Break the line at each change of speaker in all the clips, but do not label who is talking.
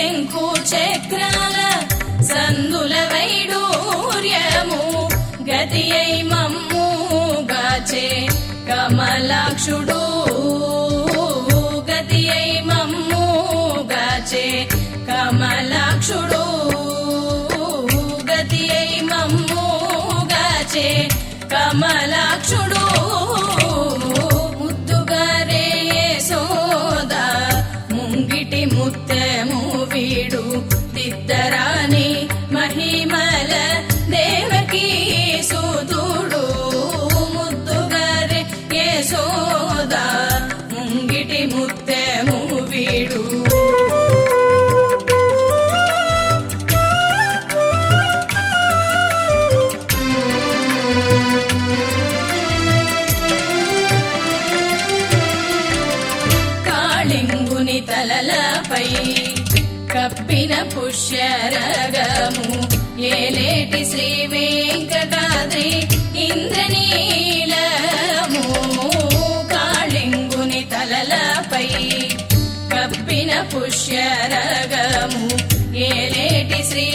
శంకు చక్రాల సందుల వైడూర్యము గతి మమ్ము గాచే కమలాక్షుడు పుష్యరగము. ఏలేటి శ్రీ వెంకటాద్రి ఇంద్రనీలము. కాళింగుని తలలపై కప్పిన పుష్యరగము. ఏలేటి శ్రీ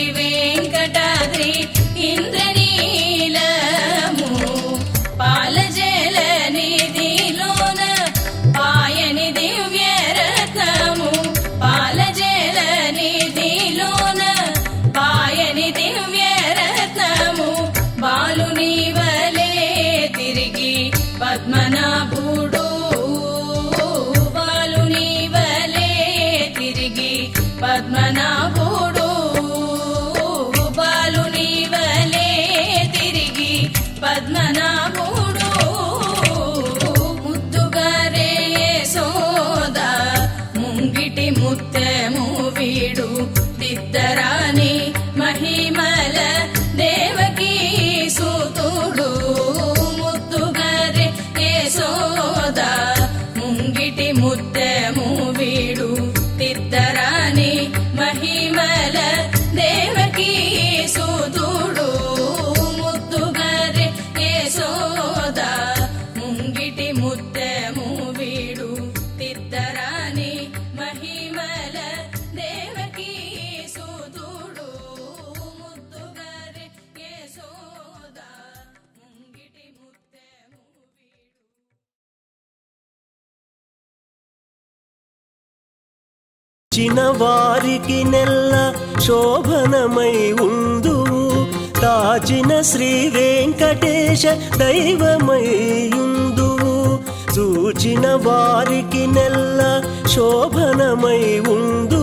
తాచిన శ్రీ వెంకటేశ దైవమయుందు ఉందువు చూచిన వారికి నెల్ల శోభనమై ఉందు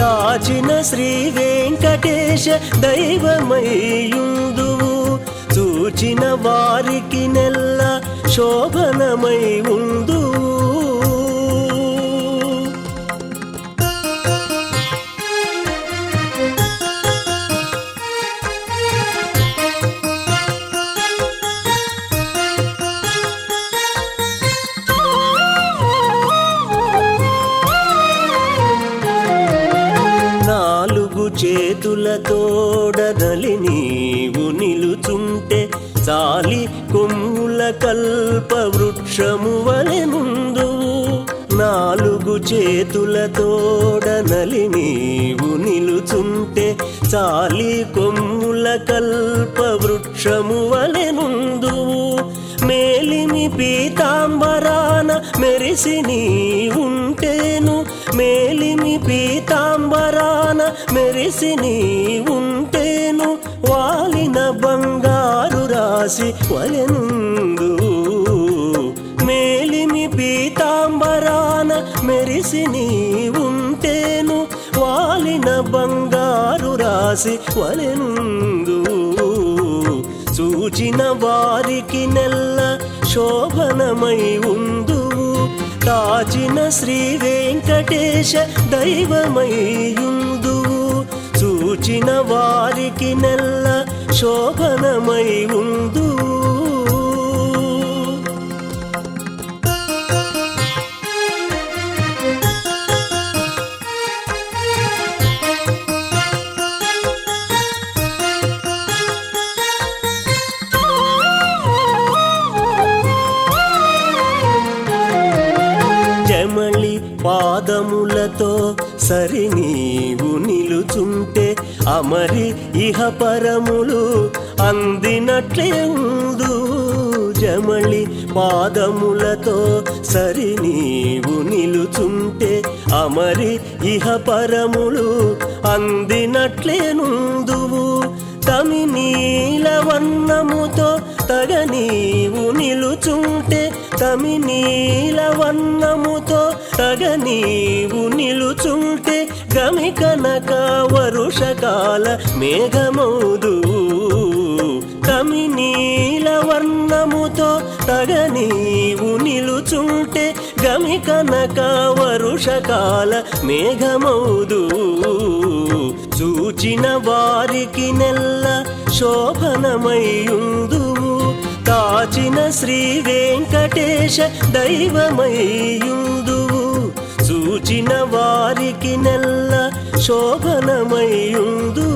కాచిన శ్రీ వెంకటేశ దైవమయుందు ఉందువు చూచిన వారికి నెల్ల శోభనమై ఉందువు కల్ప వృక్షము వలె ముందు నాలుగు చేతులతోడనలి నీవు నిలుచుంటే చాలి కొమ్ముల కల్ప వృక్షము వలె ముందు మేలిమి పీతాంబరాన మెరిసి నీవుంటేను. ఉంటేను మేలిమి పీతాంబరాన మెరిసి నీవుంటేను. వాలిన బంగారు రాసి వలెనుందు మేలిమి పీతాంబరాన మెరిసి నీ ఉంటేను వాలిన బంగారు రాసి వలెనుందు చూచిన వారికి నెల్ల శోభనమై ఉందు కాచిన శ్రీ వెంకటేశ దైవమై ఉందు చూచిన వారికి నెల్ల శోభనమై ఉందు. జమళి పాదములతో సరి అమరి ఇహ పరములు అందినట్లేందు జమళి పాదములతో సరి నీవు నిలుచుంటే అమరి ఇహ పరములు అందినట్లేనుందువు తమి నీలవన్నముతో తగ నీవు నిలుచుంటే తమి నీలవన్నముతో తగ నీవు నిలుచుంటే గమి కనక వరుషకాల మేఘమౌదు. కమి నీల వర్ణముతో తగ నీవు నిలుచుంటే గమి కనక వరుషకాల మేఘమౌదు. చూచిన వారికి నెల్ల శోభనమయ్యుందు కాచిన శ్రీ వెంకటేశ దైవమయ్యుందు చూచిన వారికి నెల్ల శోభనమయ్యుందు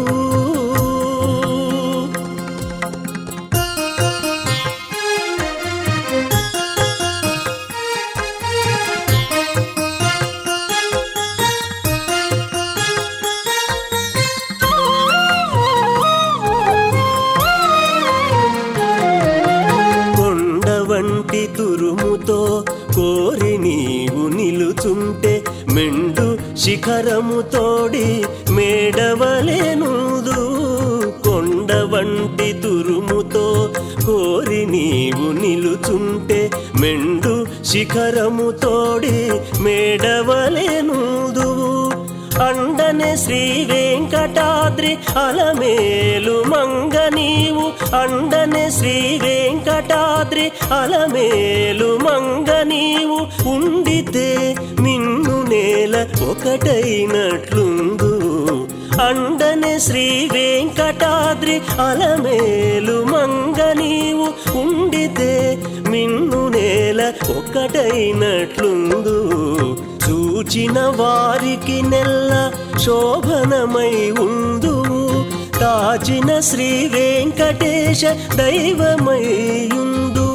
శిఖరము శిఖరముతోడి మేడవలేనుదు. కొండ వంటి తురుముతో కోరి నీవు నిలుచుంటే మెండు శిఖరముతోడి మేడవలేనుదు. అండనే శ్రీ వెంకటాద్రి అలమేలు మంగ నీవు. అండనే శ్రీ వెంకటాద్రి అలమేలు మంగ నీవు. ఉండితే నేల ఒకటైనట్లుందు. అండనే శ్రీ వెంకటాద్రి అలమేలు మంగ నీవు ఉండితే మిన్ను నేల ఒకటైనట్లుందు. చూచిన వారికి నెల్ల శోభనమై ఉందు కాచిన శ్రీ వెంకటేశ దైవమై ఉందు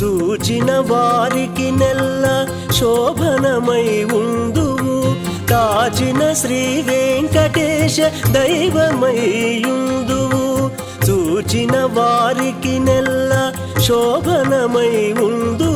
చూచిన వారికి నెల్ల శోభనమై ఉందు కాచిన శ్రీ వెంకటేశ దైవమై ఉందు చూచిన వారికి నెల్ల శోభనమై ఉందు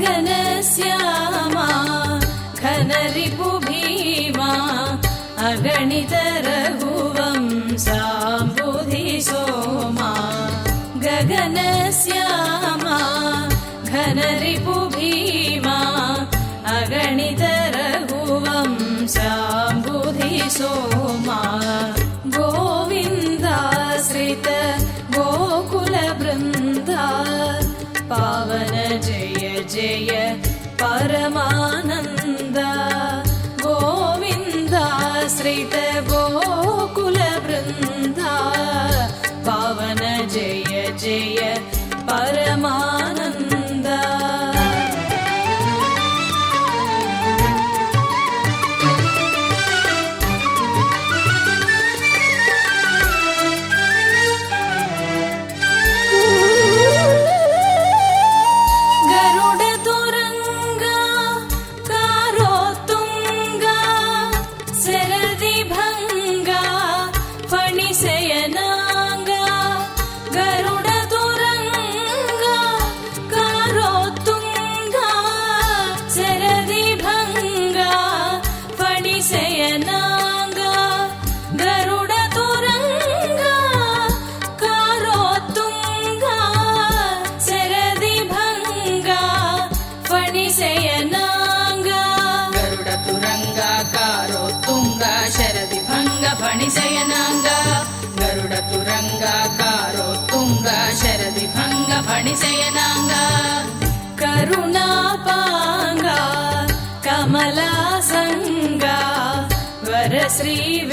गगनस्या घनरिपुभीमा घनरिपुभिमा सोमा। गगनश्यामा घनरिपुभीमा अगणितरघुवं सोमा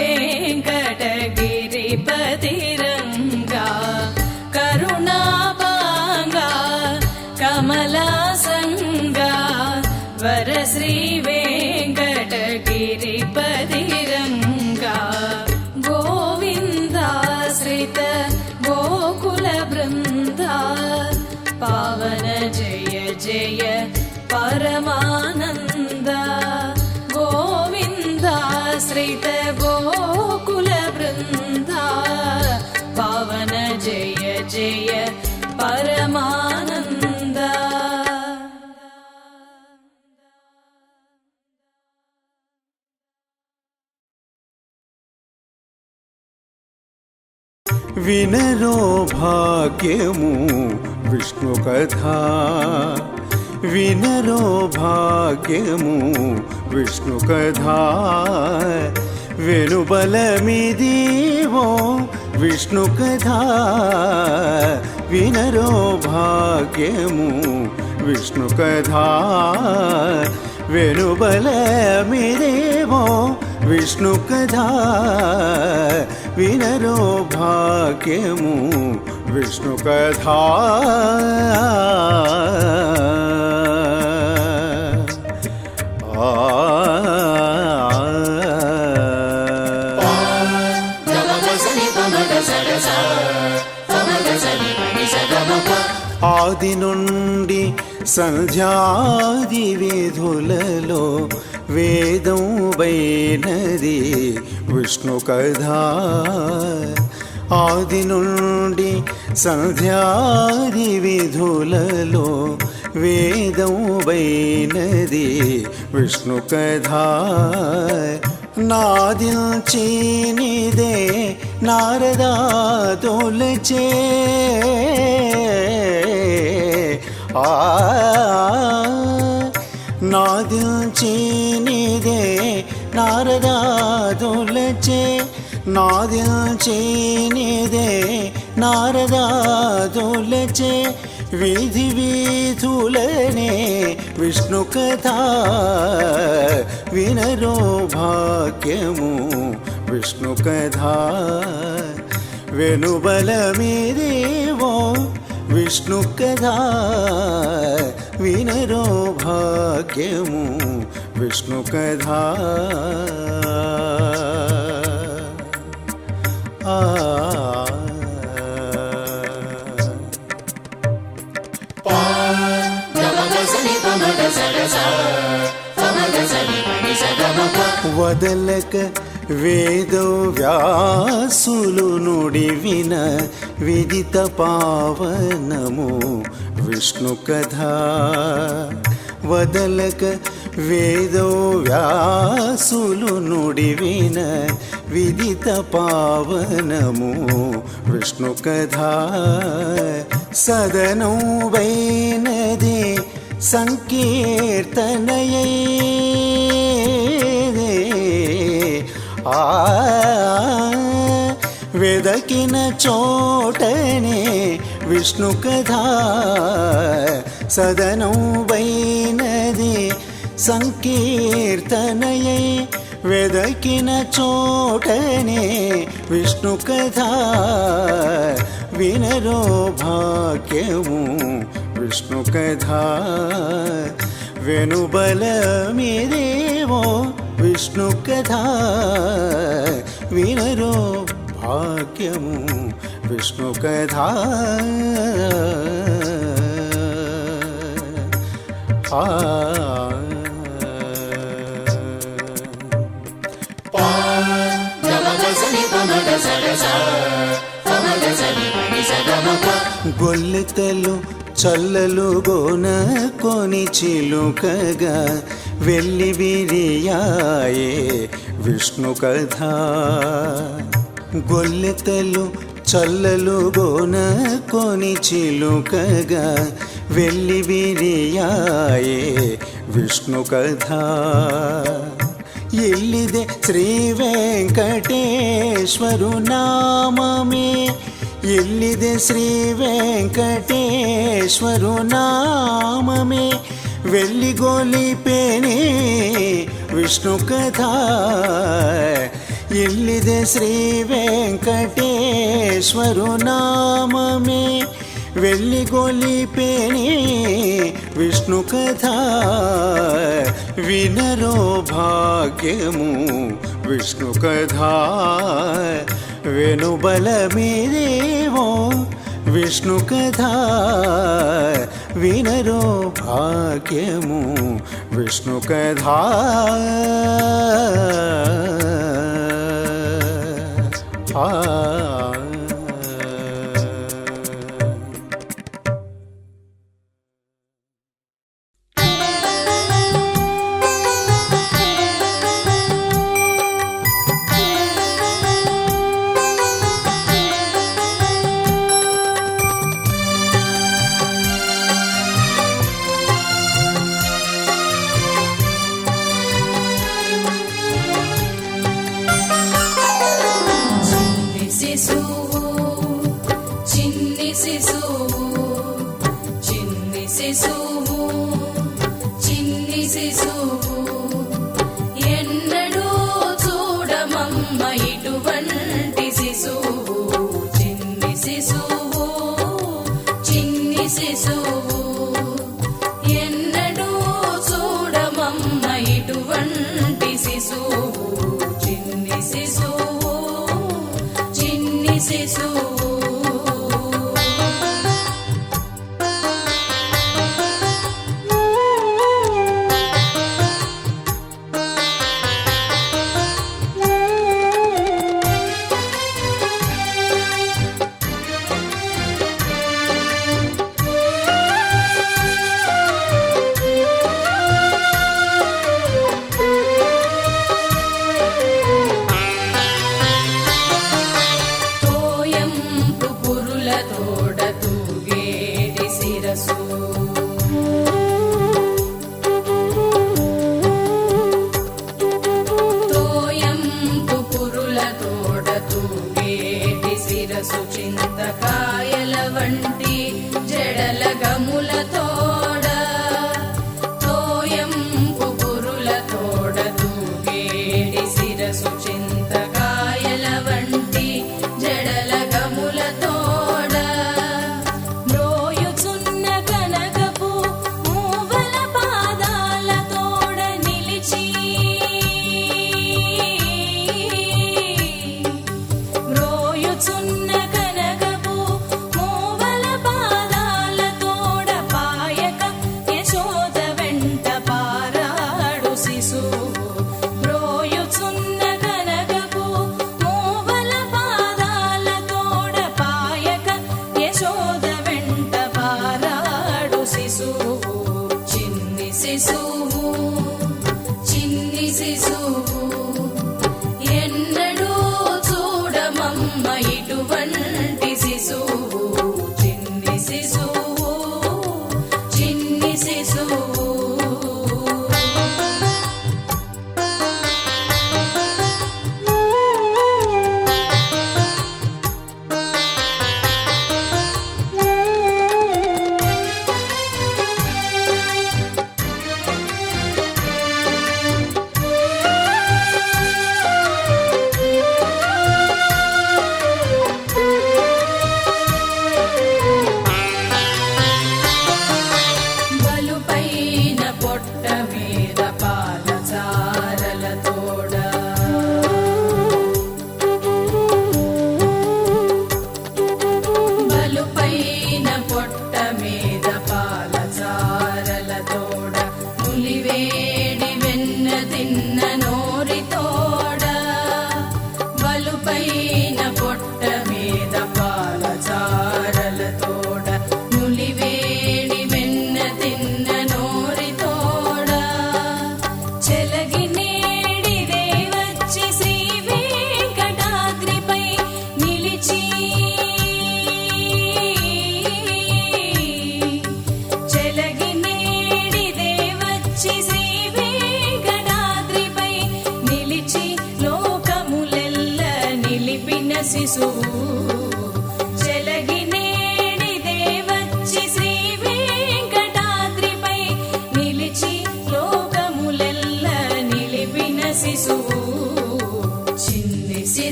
वेङ्कट
వినరో భాగ్యము విష్ణు కథ. వినరో భాగ్యము విష్ణు కథ. వెలుబలమిదివో విష్ణు కథ. వినరో భాగ్యము విష్ణు కథ. వెలుబలమిదేవో విష్ణు కథ. వినరో భాగ్యము విష్ణు కథ. ఆది నుండి సంధ్యాది విధులలో వేదం బైనది విష్ణు కథ ఆది నుండి సంధ్యాది విధులలో వేదం వైనది విష్ణు కథ నాది చీనిదే నారదా తొలచే. ఆ నాది చీనిదే నారదాదులచే నారదా నారదాదులచే వీధి వీధులనే విష్ణు కథ. వినరో భాగ్యము విష్ణు కథ. వెనుబల మీదేవో విష్ణు కథ. వినరో భాగ్యము విష్ణు కథ వదలక వేదో వ్యాసులు నుడి విన విదిత పావనము విష్ణు కథ వదలక వేదో వ్యాసులు నుడివిన విదిత పావనము. విష్ణు కథా సదనం వైనది సంకీర్తనయై ఆ వెదకిన చోటనే విష్ణు కథా సదనం వైనది సంకీర్తనయై వెదకిన చోటనే విష్ణు కథ వినరో భాగ్యము విష్ణు కథ వెనుబల మీదేవో విష్ణు కథ గొల్లెతలు చల్లలు గోన కొని చిలుకగా వెళ్ళి విరియాయే విష్ణు కథ. గొల్లెతలు చల్లలు గోన కొని చిలుకగా వెళ్ళి విరియాయే విష్ణు కథ. ಎಲ್ಲಿದೆ ಶ್ರೀ ವೆಂಕಟೇಶ್ವರು ನಾಮಮೇ ಎಲ್ಲಿದೆ ಶ್ರೀ ವೆಂಕಟೇಶ್ವರು ನಾಮಮೇ ವೆಲ್ಲಿಗೊಲಿಪೇನೆ ವಿಷ್ಣು ಕಥಾ ಎಲ್ಲಿದೆ ಶ್ರೀ ವೆಂಕಟೇಶ್ವರು ನಾಮಮೇ ವೆಲ್ಲಿಗೊಲಿಪೇನೆ విష్ణు కథ వినరో భాగ్యము విష్ణు కథ వెనుబల మీదేవో విష్ణు కథ వినరో భాగ్యము విష్ణు కథ ఆ
శిశువు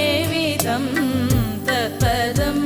सेवितं तत्पदम्